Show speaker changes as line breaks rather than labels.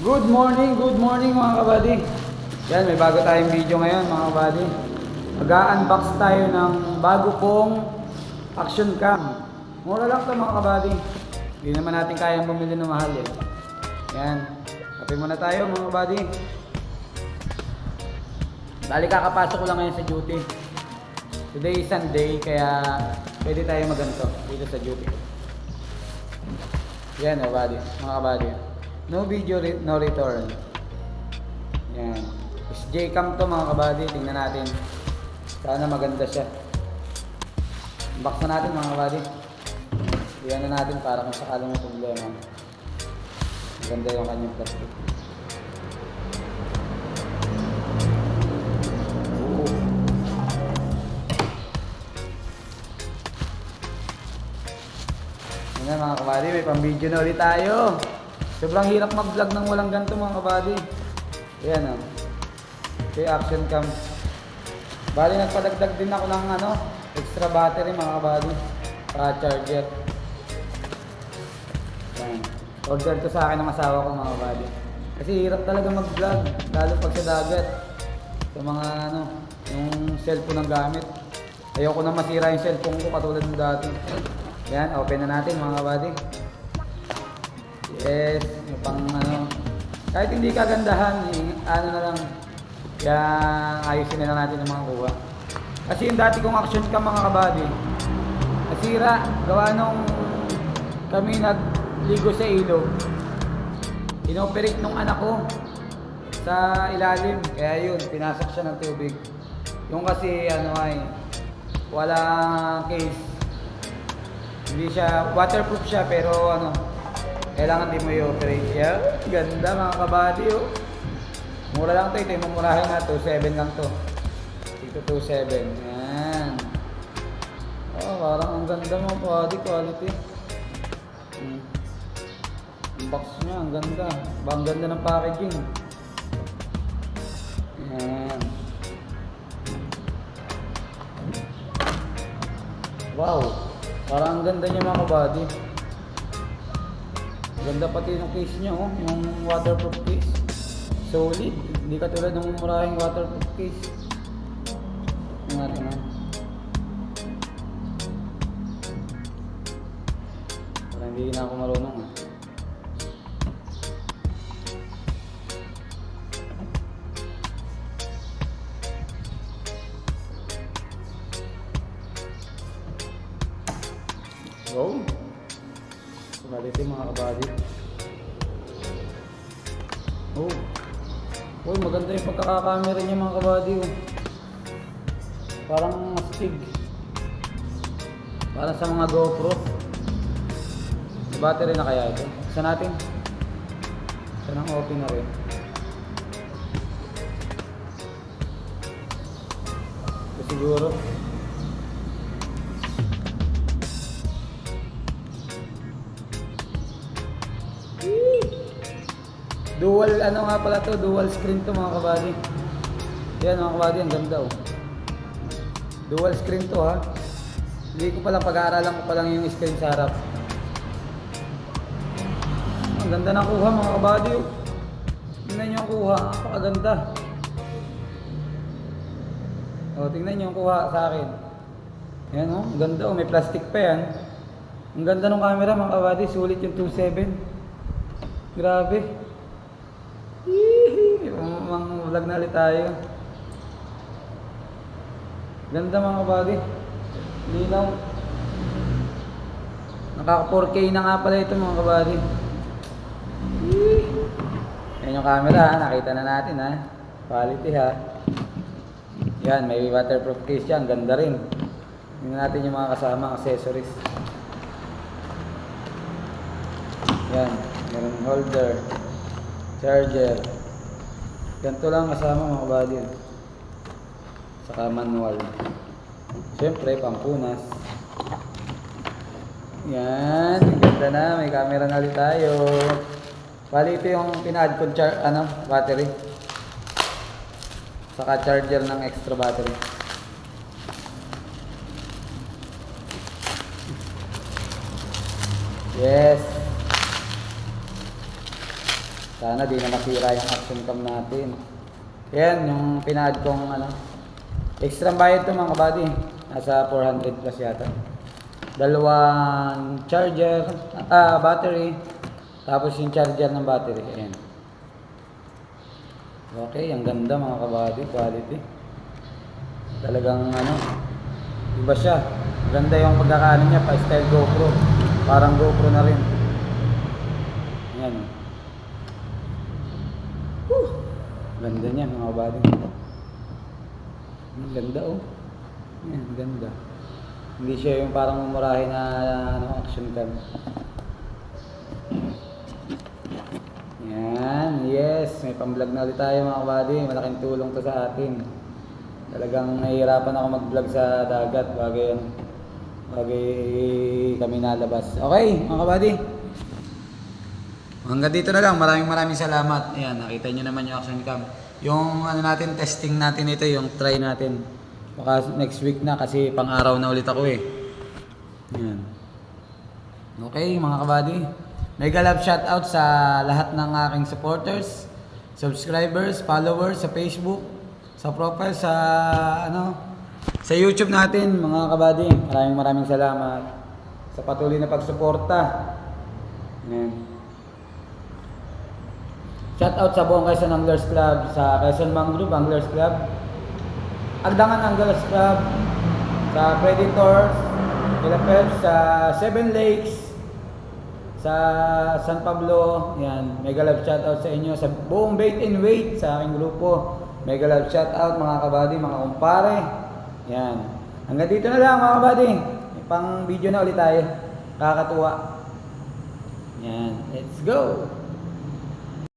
Good morning, good morning mga kabady. Yan, may bago tayong video ngayon mga kabady. Mag-unbox tayo ng bago kong action cam. Mura lang to mga kabady. Hindi naman natin kayang bumili ng mahal eh. Yan. Kape muna tayo mga kabady. Dali kakapasok ko lang ngayon sa duty. Today is Sunday, kaya pwede tayo maganto dito sa duty. Yan, buddy. Mga kabady. No video, no return. Yan. Is J-cam to mga kabady. Tingnan natin. Sana maganda siya. Unbox na natin mga kabady. Iyan na natin para kung sakaling may problema. Maganda yung kanyang plastic. Yan mga kabady, may pang-video na ulit tayo. Sobrang hirap mag-vlog ng walang ganito mga kabady. Ayan o. Ito yung action cam. Bali, nagpadagdag din ako ng ano, extra battery mga kabady. Para charger. Yan. Order to sa akin ng asawa ko mga kabady. Kasi hirap talaga mag-vlog, lalo pag sa dagat. Sa mga ano, yung cellphone ang gamit. Ayoko na masira yung cellphone ko katulad ng dati. Yan, open na natin mga kabady. Yes, yung pang ano. Kahit hindi kagandahan, eh, ano na lang, yan, ayusin na lang natin ang mga kuha. Kasi yung dati kong action cam mga kabady, nasira, gawa nung kami nagligo sa ilog, inoperate nung anak ko sa ilalim. Kaya yun, pinasok siya ng tubig. Yung kasi ano ay, walang case. Hindi siya, waterproof siya pero ano, kailangan di mo i-operate siya. Ganda mga kabady oh. Mura lang to, ito yung mamurahin na, 2.7 lang to. Ito 2.7. Yan. Oh, parang ang ganda mga kabady, quality. Hmm. Ang box niya, ang ganda. Ang ganda ng packaging. Yan. Wow. Parang ang ganda niya mga kabady. Ganda pati ng case niya, oh. Yung waterproof case. Solid. Hindi katulad ng murahing waterproof case. Yung natin. Parang hindi na ako marunong, ah. Wow. Quality mga kabady. Oh. Oh, maganda yung pagkakakamera niya mga kabady. Oh. Parang astig. Para sa mga GoPro. Battery na kaya ito? Isa natin. Isa nang open na rin. Siguro. Dual ano nga pala to, dual screen to mga kabady. Yan mga kabady, ang ganda oh. Dual screen to ha. Hindi ko palang pag-aaralan ko pa lang yung screen sa harap. Ang ganda ng kuha mga kabady oh. Tingnan nyo ang kuha, napakaganda. Oh, tingnan nyo ang kuha sa akin. Yan oh, ang ganda oh, may plastic pa yan. Ang ganda ng camera mga kabady, sulit yung 2.7. Grabe. Mang vlog na ulit tayo. Ganda mga kabady. Linaw. Nakaka 4K na nga pala ito mga kabady. Yan yung camera ha. Nakita na natin ha. Quality ha. Yan, may waterproof case yan. Ganda rin. Tingnan natin yung mga kasama accessories. Yan, meron holder, charger. Ganito lang kasama mga kabady. Saka manual. Siyempre, pampunas. Yan, ganda na. May camera na ulit tayo. Bali, ito yung pina-add ko char ano, battery. Saka charger ng extra battery. Yes. Sana di na masira yung action cam natin. Yan, yung pinad kong ano. Extra bayad to mga kabady. Nasa 400 plus yata. Dalawang charger, ah, battery. Tapos yung charger ng battery. Ayan. Okay, ang ganda mga kabady, quality. Talagang ano, iba siya. Ganda yung pagkakaano niya, pa style GoPro. Parang GoPro na rin. Yan. Ganda niya mga kabady. Ang ganda oh. Yan, ganda. Hindi siya yung parang mumurahin na ano, action cam. Yan, yes. May pang-vlog na ulit tayo mga kabady. Malaking tulong to sa atin. Talagang nahihirapan ako mag-vlog sa dagat bagay bagay kami nalabas. Okay, mga kabady. Hanggang dito na lang. Maraming maraming salamat. Ayan, nakita nyo naman yung action cam. Yung ano natin, testing natin ito, yung try natin. Baka next week na kasi pang araw na ulit ako eh. Ayan. Okay, mga kabady. Mega love shoutout sa lahat ng aking supporters, subscribers, followers sa Facebook, sa profile, sa ano, sa YouTube natin, mga kabady. Maraming maraming salamat sa patuloy na pagsuporta. Ayan. Shoutout sa buong Quezon Anglers Club, sa Quezon Mangrove Anglers Club, Agdangan Anglers Club, sa Predators, Kila Peps, sa Seven Lakes, sa San Pablo, yan, mega love shoutout sa inyo, sa buong Bait and Wait, sa aking grupo, mega love shoutout mga kabady, mga kumpare, yan. Hanggang dito na lang mga kabady, pang video na ulit tayo, kakatuwa. Yan, let's go!